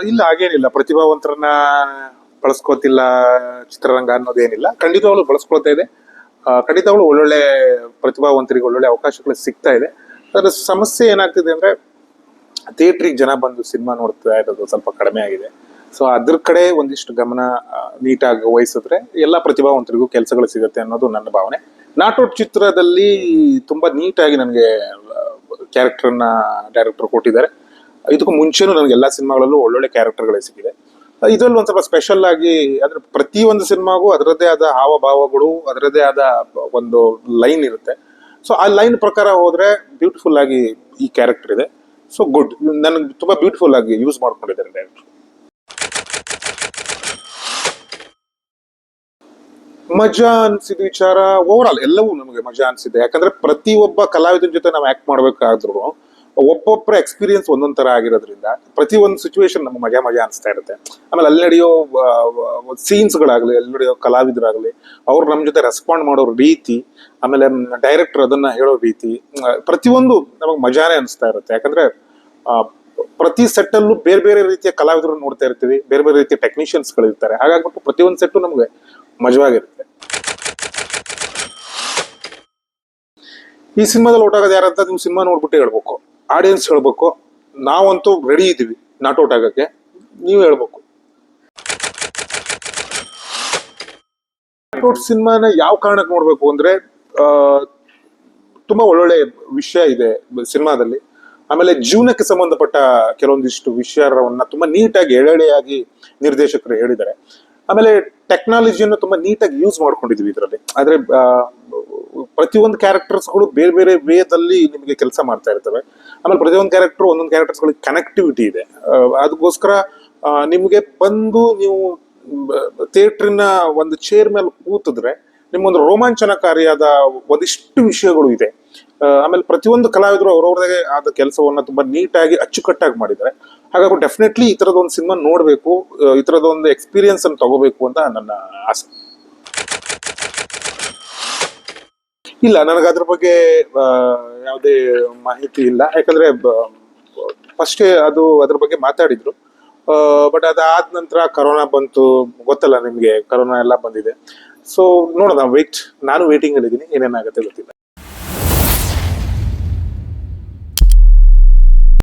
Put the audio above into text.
ಇಲ್ಲ, ಹಾಗೇನಿಲ್ಲ. ಪ್ರತಿಭಾವಂತರನ್ನ ಬಳಸ್ಕೋತಿಲ್ಲ ಚಿತ್ರರಂಗ ಅನ್ನೋದೇನಿಲ್ಲ. ಖಂಡಿತವಾಗ್ಲೂ ಬಳಸ್ಕೊಳ್ತಾ ಇದೆ. ಖಂಡಿತವಾಗ್ಲು ಒಳ್ಳೊಳ್ಳೆ ಪ್ರತಿಭಾವಂತರಿಗೆ ಒಳ್ಳೊಳ್ಳೆ ಅವಕಾಶಗಳು ಸಿಗ್ತಾ ಇದೆ. ಅದರ ಸಮಸ್ಯೆ ಏನಾಗ್ತಿದೆ ಅಂದ್ರೆ, ಥಿಯೇಟ್ರಿಗೆ ಜನ ಬಂದು ಸಿನಿಮಾ ನೋಡ್ತಾ ಇರೋದು ಸ್ವಲ್ಪ ಕಡಿಮೆ ಆಗಿದೆ. ಸೊ ಅದ್ರ ಕಡೆ ಒಂದಿಷ್ಟು ಗಮನ ನೀಟಾಗಿ ವಹಿಸಿದ್ರೆ ಎಲ್ಲ ಪ್ರತಿಭಾವಂತರಿಗೂ ಕೆಲಸಗಳು ಸಿಗುತ್ತೆ ಅನ್ನೋದು ನನ್ನ ಭಾವನೆ. ನಾಟೋಟ್ ಚಿತ್ರದಲ್ಲಿ ತುಂಬಾ ನೀಟಾಗಿ ನನಗೆ ಕ್ಯಾರೆಕ್ಟರ್ನ ಡೈರೆಕ್ಟರ್ ಕೊಟ್ಟಿದ್ದಾರೆ. ಇದಕ್ಕೂ ಮುಂಚೆನೂ ನನಗೆ ಎಲ್ಲ ಸಿನಿಮಾಗಳಲ್ಲೂ ಒಳ್ಳೊಳ್ಳೆ ಕ್ಯಾರೆಕ್ಟರ್ಗಳೇ ಸಿಕ್ಕಿದೆ. ಇದರಲ್ಲಿ ಒಂದು ಸ್ವಲ್ಪ ಸ್ಪೆಷಲ್ ಆಗಿ ಅಂದ್ರೆ ಪ್ರತಿ ಒಂದು ಸಿನಿಮಾಗೂ ಅದರದ್ದೇ ಆದ ಹಾವಭಾವಗಳು, ಅದರದ್ದೇ ಆದ ಒಂದು ಲೈನ್ ಇರುತ್ತೆ. ಸೊ ಆ ಲೈನ್ ಪ್ರಕಾರ ಹೋದ್ರೆ ಬ್ಯೂಟಿಫುಲ್ ಆಗಿ ಈ ಕ್ಯಾರೆಕ್ಟರ್ ಇದೆ. ಸೊ ಗುಡ್ ನನಗೆ ತುಂಬಾ ಬ್ಯೂಟಿಫುಲ್ ಆಗಿ ಯೂಸ್ ಮಾಡ್ಕೊಂಡಿದ್ದಾರೆ ಡೈರೆಕ್ಟರ್ ಮಜಾ ಅನ್ಸಿದ ವಿಚಾರ ಓವರ್ ಆಲ್ ಎಲ್ಲವೂ ನಮಗೆ ಮಜಾ ಅನ್ಸಿದೆ. ಯಾಕಂದ್ರೆ ಪ್ರತಿಯೊಬ್ಬ ಕಲಾವಿದನ ಜೊತೆ ನಾವು ಆಕ್ಟ್ ಮಾಡ್ಬೇಕಾದ್ರೂ ಒಬ್ಬೊಬ್ಬರ ಎಕ್ಸ್ಪೀರಿಯನ್ಸ್ ಒಂದೊಂದು ತರ ಆಗಿರೋದ್ರಿಂದ ಪ್ರತಿ ಒಂದು ಸಿಚುವೇಶನ್ ನಮ್ಗೆ ಮಜಾ ಮಜಾ ಅನಿಸ್ತಾ ಇರುತ್ತೆ. ಆಮೇಲೆ ಅಲ್ಲಿ ನಡೆಯೋ ಸೀನ್ಸ್ಗಳಾಗಲಿ ಅಲ್ಲಿ ನಡೆಯೋ ಕಲಾವಿದರಾಗಲಿ, ಅವ್ರು ನಮ್ಮ ಜೊತೆ ರೆಸ್ಪಾಂಡ್ ಮಾಡೋ ರೀತಿ, ಆಮೇಲೆ ಡೈರೆಕ್ಟರ್ ಅದನ್ನ ಹೇಳೋ ರೀತಿ ಪ್ರತಿಯೊಂದು ನಮಗೆ ಮಜಾನೇ ಅನಿಸ್ತಾ ಇರುತ್ತೆ. ಯಾಕಂದ್ರೆ ಪ್ರತಿ ಸೆಟ್ ಅಲ್ಲೂ ಬೇರೆ ಬೇರೆ ರೀತಿಯ ಕಲಾವಿದರು ನೋಡ್ತಾ ಇರ್ತೀವಿ, ಬೇರೆ ಬೇರೆ ರೀತಿಯ ಟೆಕ್ನಿಷಿಯನ್ಸ್ ಹಾಗಾಗಿ ಹಾಗಾಗ್ಬಿಟ್ಟು ಪ್ರತಿಯೊಂದು ಸೆಟ್ಟು ನಮಗೆ ಮಜವಾಗಿರುತ್ತೆ. ಈ ಸಿನಿಮಾದಲ್ಲಿ ಔಟ್ ಆಗೋದು ಯಾರಂತ ನೀವು ಸಿನಿಮಾ ನೋಡ್ಬಿಟ್ಟು ಹೇಳ್ಬೇಕು. ಆಡಿಯನ್ಸ್ ಹೇಳ್ಬೇಕು. ನಾವಂತೂ ರೆಡಿ ಇದ್ದೀವಿ. ನಾಟ್ ಔಟ್ ಆಗಕ್ಕೆ. ನೀವು ಹೇಳ್ಬೇಕು. ನಾಟ್ ಔಟ್ ಸಿನಿಮಾನ ಯಾವ ಕಾರಣಕ್ಕೆ ನೋಡ್ಬೇಕು ಅಂದ್ರೆ ತುಂಬಾ ಒಳ್ಳೊಳ್ಳೆ ವಿಷಯ ಇದೆ ಸಿನಿಮಾದಲ್ಲಿ. ಆಮೇಲೆ ಜೀವನಕ್ಕೆ ಸಂಬಂಧಪಟ್ಟ ಕೆಲವೊಂದಿಷ್ಟು ವಿಷಯವನ್ನ ತುಂಬಾ ನೀಟಾಗಿ, ಎಳೆಳೆಯಾಗಿ ನಿರ್ದೇಶಕರು ಹೇಳಿದ್ದಾರೆ. ಆಮೇಲೆ ಟೆಕ್ನಾಲಜಿಯನ್ನು ತುಂಬಾ ನೀಟಾಗಿ ಯೂಸ್ ಮಾಡ್ಕೊಂಡಿದ್ವಿ ಇದರಲ್ಲಿ. ಆದ್ರೆ ಪ್ರತಿಯೊಂದು ಕ್ಯಾರೆಕ್ಟರ್ಸ್ಗಳು ಬೇರೆ ಬೇರೆ ವೇದಲ್ಲಿ ನಿಮಗೆ ಕೆಲಸ ಮಾಡ್ತಾ ಇರ್ತವೆ. ಆಮೇಲೆ ಪ್ರತಿಯೊಂದು ಕ್ಯಾರೆಕ್ಟರ್ ಒಂದೊಂದು ಕ್ಯಾರೆಕ್ಟರ್ಸ್ಗಳಿಗೆ ಕನೆಕ್ಟಿವಿಟಿ ಇದೆ. ಅದಕ್ಕೋಸ್ಕರ ನಿಮಗೆ ಬಂದು ನೀವು ಥಿಯೇಟ್ರಿನ ಒಂದು ಚೇರ್ ಮೇಲೆ ಕೂತಿದ್ರೆ ನಿಮ್ಗೊಂದು ರೋಮಾಂಚನಕಾರಿಯಾದ ಒಂದಿಷ್ಟು ವಿಷಯಗಳು ಇದೆ. ಆಮೇಲೆ ಪ್ರತಿಯೊಂದು ಕಲಾವಿದರು ಅವ್ರವ್ರದೇ ಆದ ಕೆಲಸವನ್ನು ತುಂಬಾ ನೀಟಾಗಿ ಅಚ್ಚುಕಟ್ಟಾಗಿ ಮಾಡಿದ್ದಾರೆ. ಹಾಗಾಗಿ ಡೆಫಿನೆಟ್ಲಿ ಈ ಥರದ ಒಂದು ಸಿನಿಮಾ ನೋಡಬೇಕು ಈ ಥರದ ಒಂದು ಎಕ್ಸ್ಪೀರಿಯನ್ಸ್ ಅನ್ನು ತಗೋಬೇಕು ಅಂತ ನನ್ನ ಆಸೆ. ಇಲ್ಲ, ನನಗೆ ಅದ್ರ ಬಗ್ಗೆ ಯಾವುದೇ ಮಾಹಿತಿ ಇಲ್ಲ. ಯಾಕಂದ್ರೆ ಫಸ್ಟೇ ಅದು ಅದ್ರ ಬಗ್ಗೆ ಮಾತಾಡಿದ್ರು. ಬಟ್ ಅದಾದ ನಂತರ ಕರೋನಾ ಬಂತು, ಗೊತ್ತಲ್ಲ ನಿಮಗೆ ಕರೋನಾ ಎಲ್ಲ ಬಂದಿದೆ. ಸೊ ನೋಡೋಣ ವೆಯ್ಟ್ ನಾನು ವೇಟಿಂಗ್ ಅಲ್ಲಿ ಇದ್ದೀನಿ, ಏನೇನಾಗುತ್ತೆ ಗೊತ್ತಿಲ್ಲ.